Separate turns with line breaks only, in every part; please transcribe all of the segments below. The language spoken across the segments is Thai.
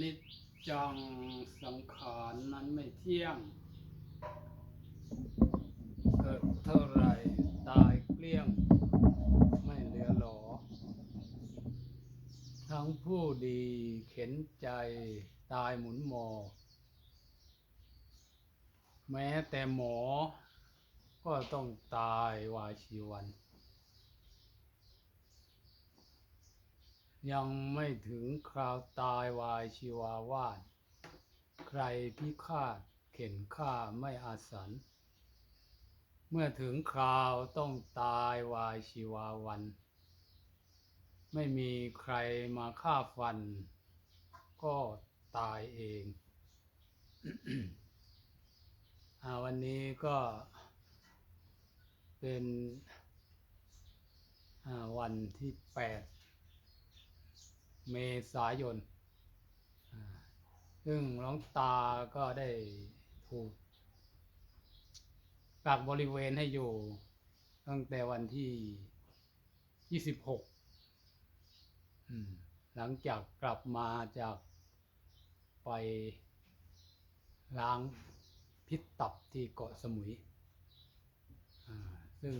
นิจจังสังขารนั้นไม่เที่ยง เกิดเท่าไรตายเกลี้ยง ไม่เหลือหลอ ทั้งผู้ดีเข็นใจตายหมุนหมอ แม้แต่หมอก็ต้องตายวายชีวัน ยังไม่ถึงคราวตายวายชีวาวาดใครพิฆาตเข็นฆ่าไม่อาสัน เมื่อถึงคราวต้องตายวายชีวาวัน ไม่มีใครมาฆ่าฟัน ก็ตายเองอวันนี้ก็เป็นวันที่แปด เมษายน ซึ่งหลวงตาก็ได้ถูกกักบริเวณให้อยู่ตั้งแต่วันที่ 26 หลังจากกลับมาจากไปล้างพิษตับที่เกาะสมุย ซึ่ง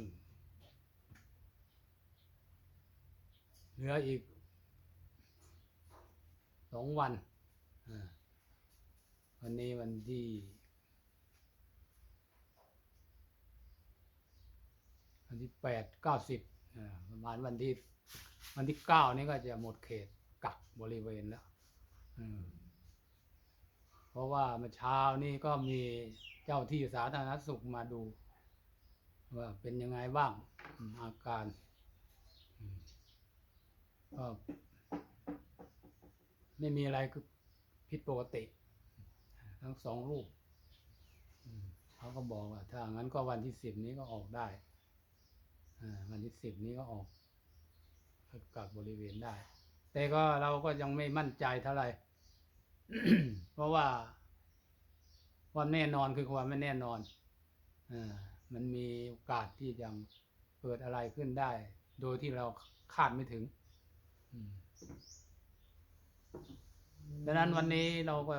เหลืออีก สองวันอ่าวันนี้วันที่วันที่แปดเก้าสิบอ่าประมาณวันที่วันที่เก้านี้ก็จะหมดเขตกักบริเวณแล้วอืมเพราะว่าเมื่อเช้านี้ก็มีเจ้าที่สาธารณสุขมาดู ว่าเป็นยังไงบ้างอาการอืมก็ ไม่มีอะไรคือผิดปกติ ทั้งสองรูปเขาก็บอกว่า ถ้างั้นก็วันที่สิบนี้ก็ออกได้อวันที่สิบนี้ก็ออกกักบริเวณได้ แต่ก็เราก็ยังไม่มั่นใจเท่าไหร่เพราะว่าความแน่นอนคือความไม่แน่นอนอมันมีโอกาสที่จะเกิดอะไรขึ้นได้ โดยที่เราคาดไม่ถึงอืม ดังนั้นวันนี้เราก็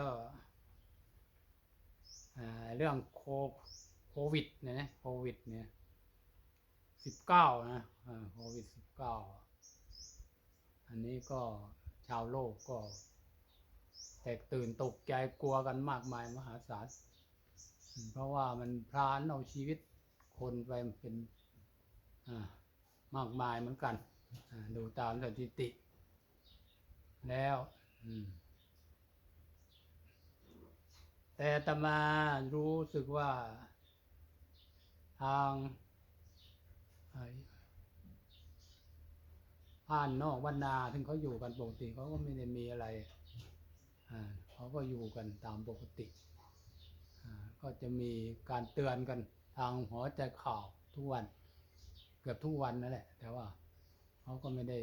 เรื่องโควิดเนี่ยนะโควิดเนี่ยสิบเก้านะโควิดสิบเก้าอันนี้ก็ชาวโลกก็แตกตื่นตกใจกลัวกันมากมายมหาศาล เพราะว่ามันพรานเอาชีวิตคนไปเป็นมากมายเหมือนกัน ดูตามสถิติ แล้ว แต่ตมารู้สึกว่า ทางอ้ผ่านนอกวันนาถึงเขาอยู่กันปกติเขาก็ไม่ได้มีอะไรเขาก็อยู่กันตามปกติก็จะมีการเตือนกันทางหอใจข่าวทุกวัน เกือบทุกวันนั่นแหละ แต่ว่าเขาก็ไม่ได้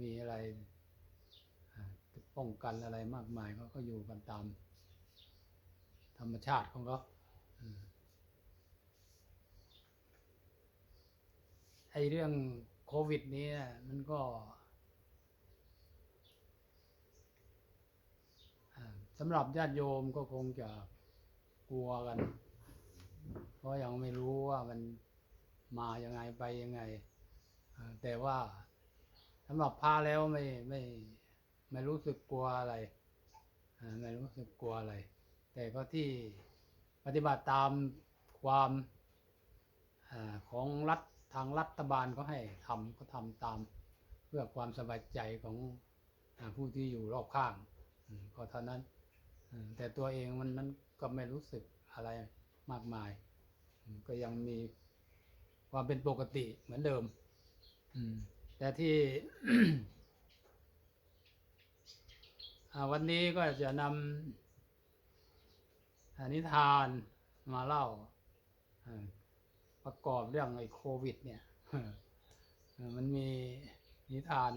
มีอะไร ป้องกันอะไรมากมายเขาก็อยู่กันตาม ธรรมชาติของเขาไอ้เรื่องโควิด นี้มันก็สำหรับญาติโยมก็คงจะกลัวกัน เพราะยังไม่รู้ว่ามันมายังไงไปยังไง แต่ว่าสำหรับพระแล้วไม่ไม่ ไม่รู้สึกกลัวอะไรไม่รู้สึกกลัวอะไร แต่ก็ที่ปฏิบัติตามความอของรัฐทางรัฐบาลก็ให้ทำก็ทำตามเพื่อความสบายใจของผู้ที่อยู่รอบข้างอืมก็เท่านั้น แต่ตัวเองมันมันก็ไม่รู้สึกอะไรมากมาย ก็ยังมีความเป็นปกติเหมือนเดิมแต่ที่ วันนี้ก็จะนำนิทานมาเล่า ประกอบเรื่องไอ้โควิด เนี่ย มันมีนิทาน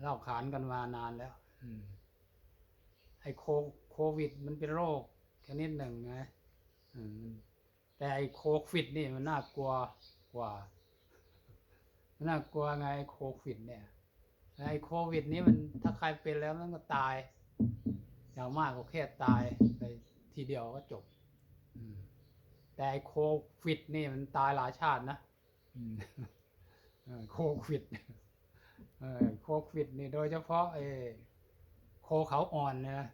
เล่าขานกันมานานแล้วไอ้โคโควิด มันเป็นโรคชนิดหนึ่งนะแต่ไอ้โควิด นี่มันน่ากลัวกว่า น่ากลัวไงโควิด เนี่ย ไอ้โควิด นี้มันถ้าใครเป็นแล้วมันก็ตายอย่างมากก็แค่ตายไปทีเดียวก็จบอืมแต่ไอ้โควิด นี่มันตายหลายชาตินะอืมเออโควิดเออโควิด นี่โดยเฉพาะไอ้โคเขาอ่อนเนี่ยนะ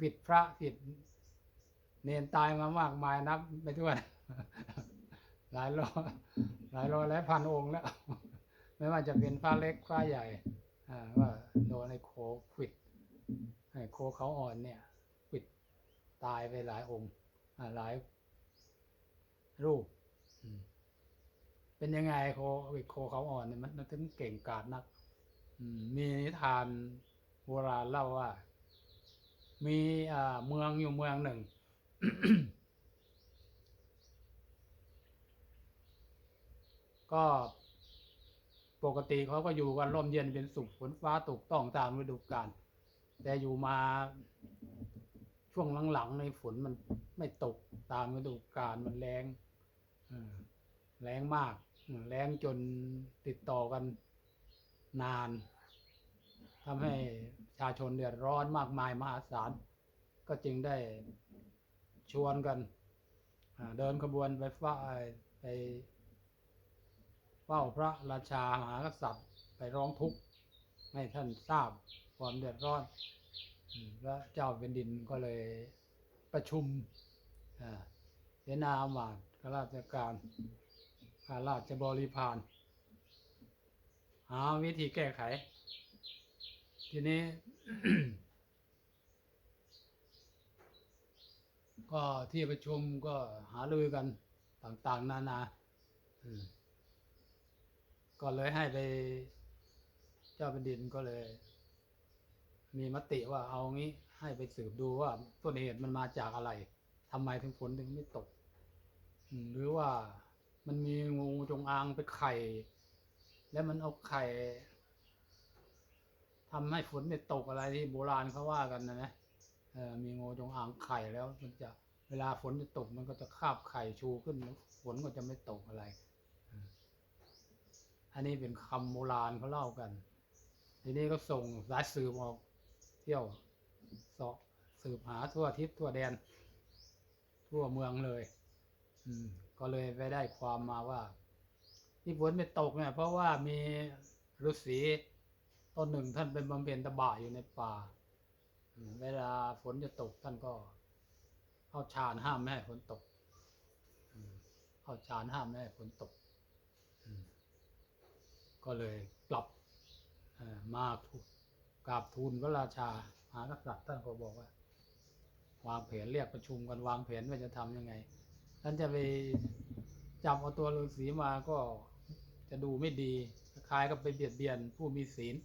วิดพระวิดเนนตายมามากมายนับ ไม่ถ้วนหลายร้อยหลายร้อยหลายพันองค์แล้ว ไม่ว่าจะเป็นพระเล็กพระใหญ่ว่าโดนไอ้โควิดไอ้โคเขาอ่อนเนี่ยวิดตายไปหลายองค์หลายรูปเป็นยังไงโควิดโคเขาอ่อนเนี่ยมันถึงเก่งกาจนักมีนิทานโบราณเล่าว่า มีเมืองอยู่เมืองหนึ่ง ก็ ปกติเขาก็อยู่กันร่มเย็นเป็นสุขฝนฟ้าตกต้องตามฤดูกาลแต่อยู่มาช่วงหลังๆในฝนมันไม่ตกตามฤดูกาลมันแรงแรงมากแรงจนติดต่อกันนานทำให้ประชาชนเดือดร้อนมากมายมหาศาล ก็จึงได้ชวนกันเดินขบวนไปเฝ้าไป ฝ้าพระราชามหากษัตริย์ไปร้องทุกข์ให้ท่านทราบความเดือดร้อนอืมและเจ้าเป็นดินก็เลยประชุมเสนาอำมาตย์ข้าราชการข้าราชบริพารหาวิธีแก้ไข ทีนี้ ก็ที่ประชุมก็หารือกันต่าง ๆ นานา อืม ก็เลยให้ไป เจ้าแผ่นดินก็เลย มีมติว่าเอางี้ให้ไปสืบดูว่าต้นเหตุมันมาจากอะไรทำไมถึงฝนถึงไม่ตก หรือว่ามันมีงูจงอางไปไข่ แล้วมันเอาไข่ทำให้ฝนไม่ตกอะไรที่โบราณเขาว่ากันนะนะมีงูจงอางไข่แล้วมันจะเวลาฝนจะตกมันก็จะคาบไข่ชูขึ้นฝนก็จะไม่ตกอะไร อันนี้เป็นคำโบราณเขาเล่ากัน ทีนี้ก็ส่งสายสืบออกเที่ยวสาะสืบหาทั่วทิศทั่วแดน ทั่วเมืองเลย อืม ก็เลยไปได้ความมาว่าที่ฝนไม่ตกเนี่ยเพราะว่ามีฤาษีต้นหนึ่งท่านเป็นบำเพ็ญตบะอยู่ในป่า เวลาฝนจะตกท่านก็เข้าฌานห้ามไม่ให้ฝนตกเข้าฌานห้ามไม่ให้ฝนตก ก็เลยกลับมาทูกราบทูลพระราชาหากษัตริย์ท่านก็บอกว่า วางแผนเรียกประชุมกันวางแผนว่าจะทำยังไง ท่านจะไปจับเอาตัวฤาษีมาก็จะดูไม่ดีคล้ายกับไปเบียดเบียนผู้มีศีล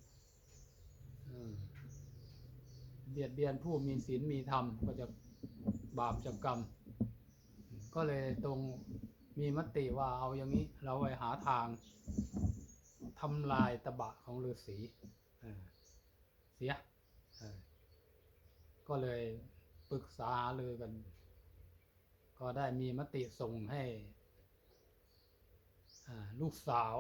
เบียดเบียนผู้มีศีลมีธรรมก็จะบาปจะกรรม ก็เลยตรงมีมติว่าเอาอย่างนี้เราไปหาทาง ทำลายตะบะของฤาษีเออเสียเออก็เลยปรึกษาหารือกัน ก็ได้มีมติส่งให้อ่าลูกสาว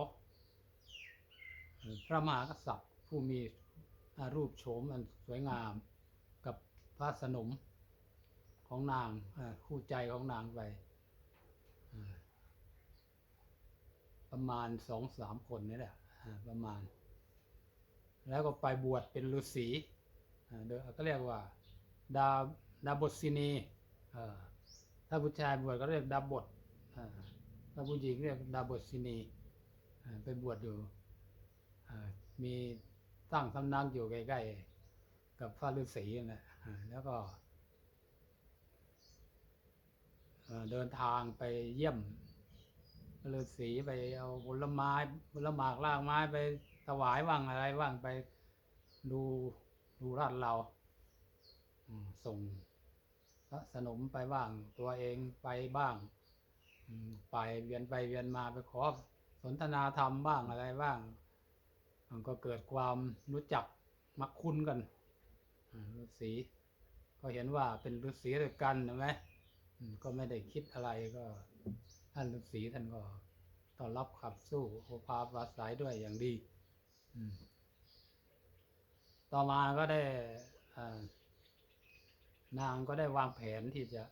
เอ่อพระมหากษัตริย์ผู้มีอ่ารูปโฉมอันสวยงามกับพระสนมของนางอ่าคู่ใจของนางไปอ่าประมาณสองสามคนนี่แหละอ่า ประมาณ แล้วก็ไปบวชเป็นฤาษีเดก็เรียกว่าดาดาบทศินีถ้าผู้ชายบวชก็เรียกดาบทถ้าผู้หญิงเรียกดาบทศินีไปบวชอยู่มีตั้งสำนักอยู่ใกล้ๆกับพระฤาษีนั่นแหละแล้วก็เดินทางไปเยี่ยม ฤาษีไปเอาผลไม้ผลหมากลากไม้ไปถวายว่างอะไรว่างไปดูดูราดเราส่งพระสนมไปบ้าง ตัวเองไปบ้างไปเวียนไปเวียนมาไปขอสนทนาธรรมบ้างอะไรบ้าง มันก็เกิดความรู้จักมักคุ้นกันฤาษีก็เห็นว่าเป็นฤาษีด้วยกันใช่ไหมก็ไม่ได้คิดอะไรก็ ท่านฤาษีท่านก็ต้อนรับขับสู้โอภาปราศัยด้วยอย่างดี ต่อมาก็ได้นางก็ได้วางแผนที่จะ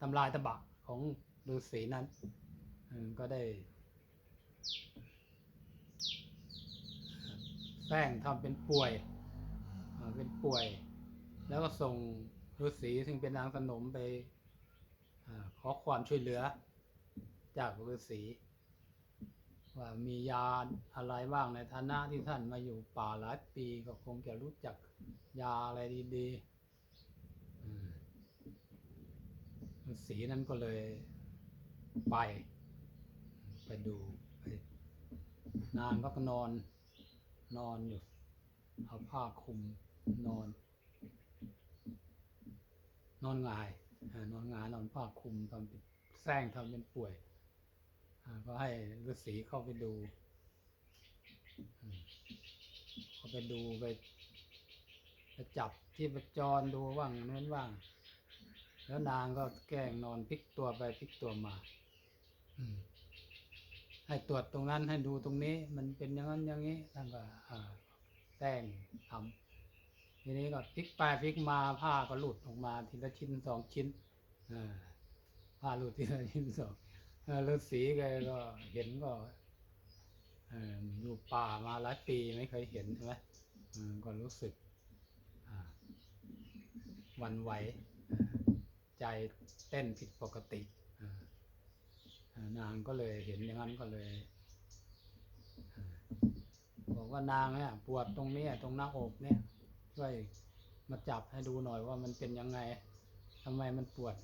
ทำลายตะบะของฤาษีนั้น ก็ได้แป้งทำเป็นป่วย เป็นป่วย แล้วก็ส่งฤาษีซึ่งเป็นนางสนมไป ขอความช่วยเหลือ จากฤาษีว่ามียาอะไรบ้างในฐานะที่ท่านมาอยู่ป่าหลายปีก็คงจะรู้จักยาอะไรดีๆฤาษีนั้นก็เลยไป ไปดูไปนางก็นอนนอนอยู่เอาผ้าคลุมนอน นอนงาย นอนงายนอนผ้าคลุมทำเป็นแซงทำเป็นป่วยก็ให้ฤาษีเข้าไปดูเข้าไปดูไปไปจับที่ประจรดูว่างนู้นว่าง แล้วนางก็แกล้งนอนพลิกตัวไปพลิกตัวมาให้ตรวจตรงนั้นให้ดูตรงนี้ มันเป็นอย่างนั้นอย่างนี้ท่านก็แต่งทำ ทีนี้ก็พลิกไปพลิกมาผ้าก็หลุดออกมา ทีละชิ้นสองชิ้นผ้าหลุดทีละชิ้นสองฤาษีแกก็เห็นก็อยู่ป่ามาหลายปีไม่เคยเห็นใช่ไหมก็รู้สึกวันไหวใจเต้นผิดปกตินางก็เลยเห็นอย่างนั้นก็เลย บอกว่านางเนี่ยปวดตรงนี้ตรงหน้าอกเนี่ย ช่วยมาจับให้ดูหน่อยว่ามันเป็นยังไงทำไมมันปวด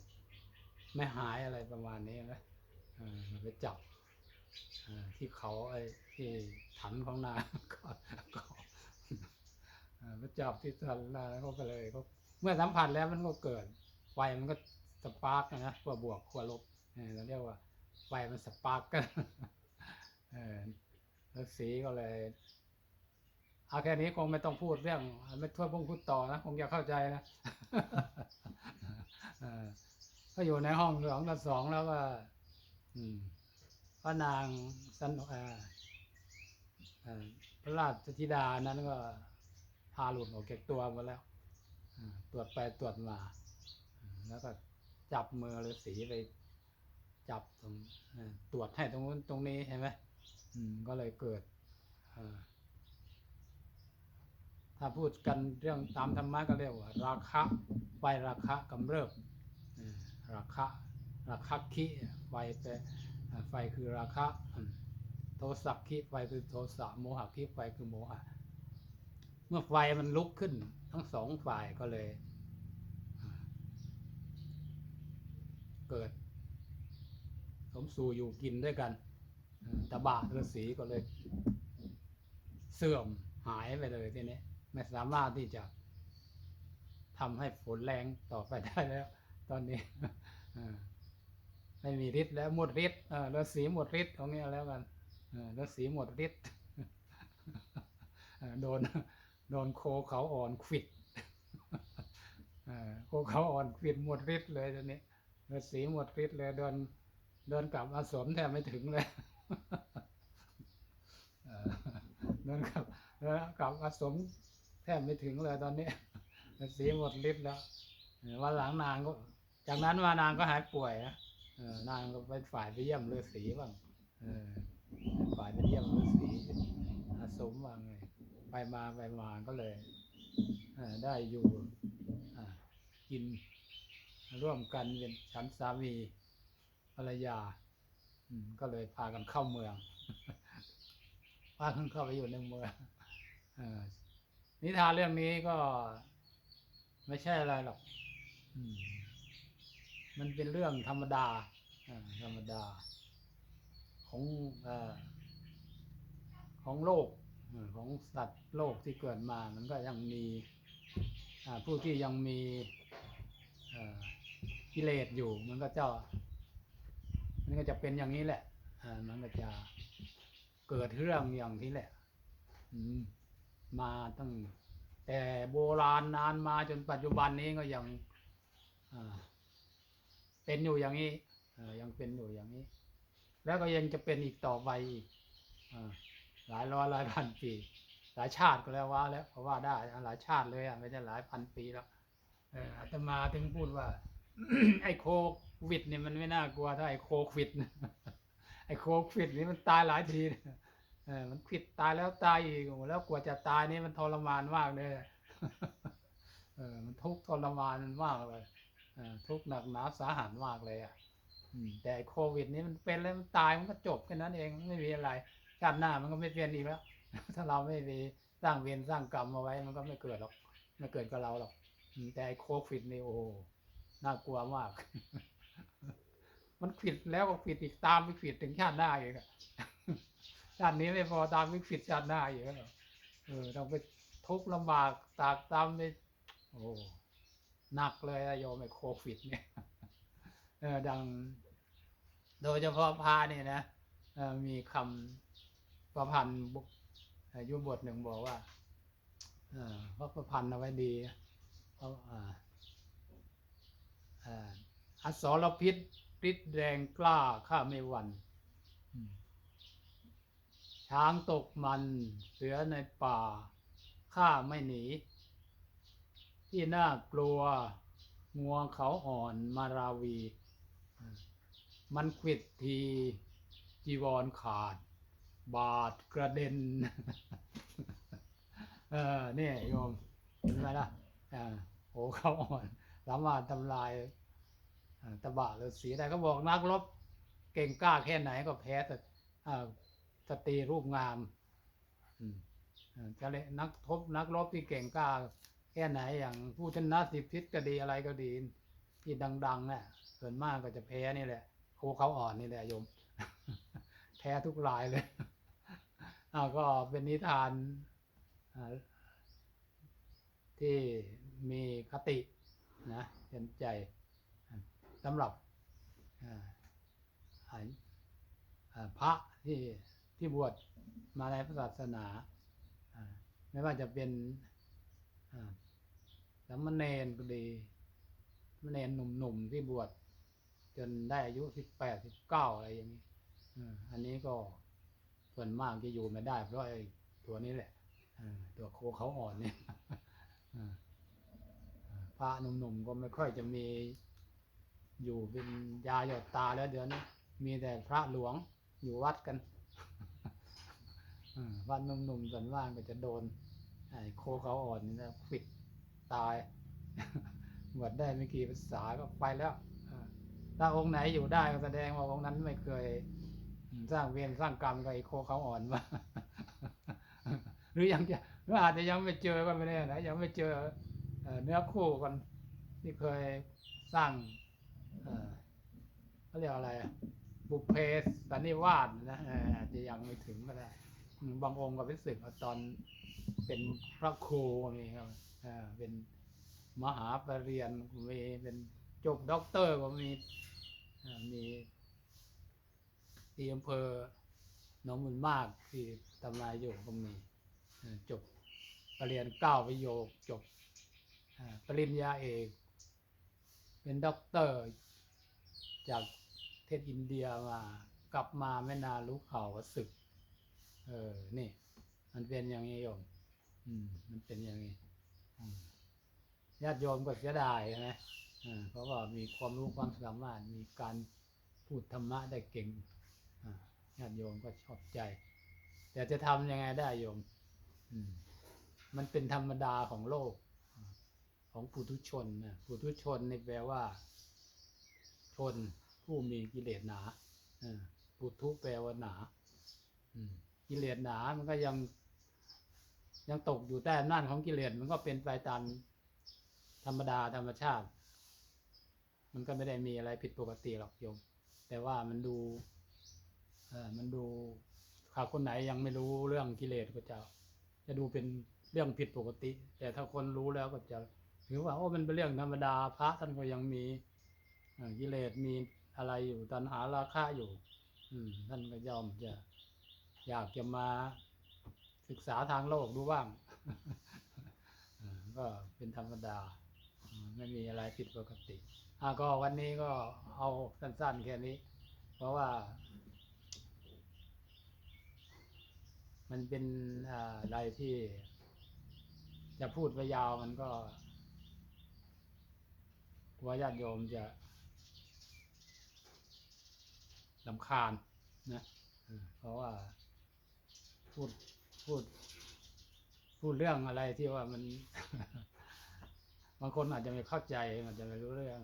ไม่หายอะไรประมาณนี้นะอ่าไปจับที่เขาไอ้ที่ถันของนาก็ก็อ่าไปจับที่ถันนางเขาก็เลยเขาเมื่อสัมผัสแล้วมันก็เกิดไฟมันก็สปาร์กนะขั้วบวกขั้วลบเราเรียกว่าไฟมันสปาร์กกันเออแล้วสีก็เลย เอาแค่นี้คงไม่ต้องพูดเรื่อง ไม่ทั่วพงพูดต่อนะคงจะเข้าใจนะเออก็อยู่ในห้องสองต่อสองแล้วก็อืมพระนางสันเอ่อเอ่อพระราชธิดานั้นก็พาหลุดออกจากตัวหมดแล้วอ่าตรวจไปตรวจมาอ่าแล้วก็จับมือฤาษีไปจับตรงเอ่อตรวจให้ตรงนู้นตรงนี้เห็นไหมอืมก็เลยเกิดเอ่อ ถ้าพูดกันเรื่องตามธรรมะก็เรียกว่า ราคะไฟราคะกำเริบราคะราคะคิไฟแปไฟคือราคะโทสักคิไฟคือโทสะโมหะคิไฟคือโมหะเมื่อไฟมันลุกขึ้น ทั้งสองฝ่ายก็เลย เกิด สมสู่อยู่กินด้วยกันตะบะฤาษีก็เลย เสื่อมหายไปเลยทีนี้ ไม่สามารถที่จะทำให้ฝนแรงต่อไปได้แล้ว ตอนนี้อไม่มีฤทธิ์แล้วหมดฤทธิ์เออฤาษีหมดฤทธิ์ของนี้แล้วกันเออฤาษีหมดฤทธิ์โดนโดนโคเขาอ่อนขิดโคเขาอ่อนขิดหมดฤทธิ์เลยตอนนี้ฤาษีหมดฤทธิ์เลยเดินเดินกลับอาสมแทบไม่ถึงเลยเดินกลับเดินกลับอาสม แทบไม่ถึงเลยตอนนี้ฤาษีหมดฤทธิ์แล้ววันหลังนางก็ จากนั้นมานางก็หายป่วยนะนางก็ไปฝ่ายไปเยี่ยมฤาษีบ้างฝ่ายไปเยี่ยมฤาษีอาสมบ้างไงไปมาไปมาก็เลยได้อยู่กินร่วมกันเป็นฉันสามีภรรยาก็เลยพากันเข้าเมือง พากันเข้าไปอยู่ในเมืองอ นิทานเรื่องนี้ก็ไม่ใช่อะไรหรอกอืมมันเป็นเรื่องธรรมดาอ่าธรรมดา ของเออของโลกเออของสัตว์โลกที่เกิดมา มันก็ยังมีอ่าผู้ที่ยังมีเอ่อกิเลสอยู่ มันก็จะมันก็จะเป็นอย่างนี้แหละอ่ามันก็จะเกิดเรื่องอย่างนี้แหละ อืม มาตั้งแต่โบราณนานมาจนปัจจุบันนี้ก็ยังเป็นอยู่อย่างนี้ยังเป็นอยู่อย่างนี้ แล้วก็ยังจะเป็นอีกต่อไปอีกหลายร้อยหลายพันปี หลายชาติก็แล้วว่าแล้วเพราะว่าได้หลายชาติเลยอะไม่ใช่หลายพันปีแล้วอาตมาถึงพูดว่า ไอ้โควิดเนี่ยมันไม่น่ากลัวเท่าไอ้โควิดไอ้โควิดนี่มันตายหลายทีนะ เออมันผิดตายแล้วตายอีกแล้วกว่าจะตายนี่มันทรมานมากเลยเออมันทุกข์ทรมานมันมากเลยเออทุกข์หนักหนาสาหัสมากเลยอะแต่อ้โควิด นี่มันเป็นแล้วมันตายมันก็จบแค่นั้นเองไม่มีอะไรชาติหน้ามันก็ไม่เป็นอีกแล้ว ถ้าเราไม่ไปสร้างเวรสร้างกรรมเอาไว้มันก็ไม่เกิดหรอกไม่เกิดกับเราหรอกแต่ไอ้โควิดนี่โอ้น่ากลัวมาก มันขิดแล้วก็ขิดอีกตามไปขิดถึงชาติหน้าอีกอะ ชาตินี้ไม่พอตามไปขิดชาติหน้าอีกอะเออต้องไปทุกข์ลำบากตากตามไปโอ้หนักเลยอะโยมไอ้โควิดเนี่ยเออดัง โดยเฉพาะพาเนี่ยนะเออมีคำประพันธ์บุเอ่ออยุบทหนึ่งบอกว่าเออเขาประพันธ์เอาไว้ดีเขาอ่าอ่าอสรพิษฤทธิ์แรงกล้าข้าไม่หวั่นอืม ช้างตกมันเสือในป่า ข้าไม่หนี ที่น่ากลัวงวงเขาอ่อนมาราวี มันขวิดทีจีวรขาด บาดกระเด็น เออเนี่ยโยมเห็นไหมล่ะโอ้เขาอ่อนสามารถทำลายตะบะหรือสีได้เขาบอกนักรบเก่งกล้าแค่ไหนก็แพ้แต่ สตรีรูปงามจะเลนักทบนักรบที่เก่งกล้าแค่ไหนอย่างผู้ชนะสิบทิศก็ดีอะไรก็ดี ที่ดังๆเนี่ยส่วนมากก็จะแพ้นี่แหละโคเขาอ่อนนี่แหละโยม แพ้ทุกรายเลยอ้าก็เป็นนิทานที่มีคตินะเห็นใจสำหรับพระที่ ที่บวชมาในพระศาสนา ไม่ว่าจะเป็นสามเณรก็ดีสามเณรหนุ่มๆที่บวชจนได้อายุสิบแปดสิบเก้าอะไรอย่างนี้อันนี้ก็ส่วนมากจะอยู่ไม่ได้ เพราะไอ้ตัวนี้แหละตัวโคเขาอ่อนเนี่ยพระหนุ่มๆก็ไม่ค่อยจะมีอยู่เป็นยาหยดตาแล้วเดี๋ยวนี้มีแต่พระหลวงอยู่วัดกัน วัดหนุ่มๆส่วนมากก็จะโดนไอ้โคเขาอ่อนนี่นะปิดตายบวชได้ไม่กี่ภาษาก็ไปแล้วถ้าองค์ไหนอยู่ได้ก็แสดงว่าองค์นั้นไม่เคย สร้างเวรสร้างกรรมกับไอ้โคเขาอ่อนมาหรือยังจะหรืออาจจะยังไม่เจอก็ไม่แน่นะยังไม่เจอเนื้อคู่กันที่เคยสร้างเขาเรียกอะไรบุพเพสันนิวาสนะอาจจะยังไม่ถึงก็ได้ บางองค์ก็ไปสึกตอนเป็นพระครูมีครับเอ่อเป็นมหาปรริญญามีเป็นจบด็อกเตอร์ก็มีอ่อมีที่อำเภอหนองบุญมากที่ตำนายอยู่ก็มีจบปรริญญาเก้าประโยคจบปริญญาเอกเป็นด็อกเตอร์ จากเทศอินเดียมากลับมาไม่นานรู้ข่าวว่าศึก เออ นี่ มันเป็นอย่างนี้โยม อืม มันเป็นอย่างนี้ญาติโยมก็เสียดายนะอ่าเพราะว่ามีความรู้ความสามารถ มีการพูดธรรมะได้เก่งอ่าญาติโยมก็ชอบใจ แต่จะทำยังไงได้โยมอืมมันเป็นธรรมดาของโลก ของปุถุชนนะปุถุชนนี่แปลว่า ชนผู้มีกิเลสหนาอ่าปุถุแปลว่าหนา อืม กิเลสหนา มันก็ยัง ยังตกอยู่ใต้อำนาจของกิเลสมันก็เป็นไปตามธรรมดาธรรมชาติ มันก็ไม่ได้มีอะไรผิดปกติหรอกโยม แต่ว่ามันดูเออมันดูขาคนไหนยังไม่รู้เรื่องกิเลสก็จะ จะดูเป็นเรื่องผิดปกติ แต่ถ้าคนรู้แล้วก็จะถือว่าโอ้มันเป็นเรื่องธรรมดาพระท่านก็ยังมีกิเลสมีอะไรอยู่ตัณหาราคะอยู่ อืมท่านก็ยอมจะ อยากจะมาศึกษาทางโลกดูบ้าง ก็เป็นธรรมดา ไม่มีอะไรผิดปกติอะก็วันนี้ก็เอาสั้นๆแค่นี้ เพราะว่า มันเป็นอะไรที่ จะพูดไปยาวมันก็กลัวญาติโยมจะลำคาญนะเพราะว่า พูดพูด พูดเรื่องอะไรที่ว่ามัน บางคนอาจจะไม่เข้าใจอาจจะไม่รู้เรื่อง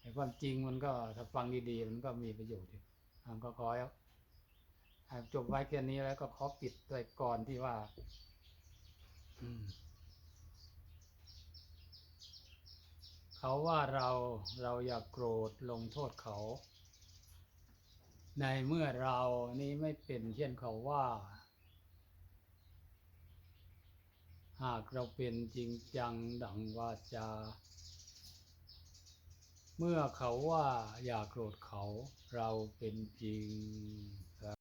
แต่ความจริงมันก็ถ้าฟังดีๆ มันก็มีประโยชน์อยู่อ่าก็ขออ่าจบไว้แค่นี้แล้วก็ขอปิดด้วยก่อนที่ว่า อืมเขาว่าเราเราอย่ากโกรธลงโทษเขา ในเมื่อเรานี้ไม่เป็นเช่นเขาว่า หากเราเป็นจริงจังดังวาจา เมื่อเขาว่าอย่าโกรธเขาเราเป็นจริง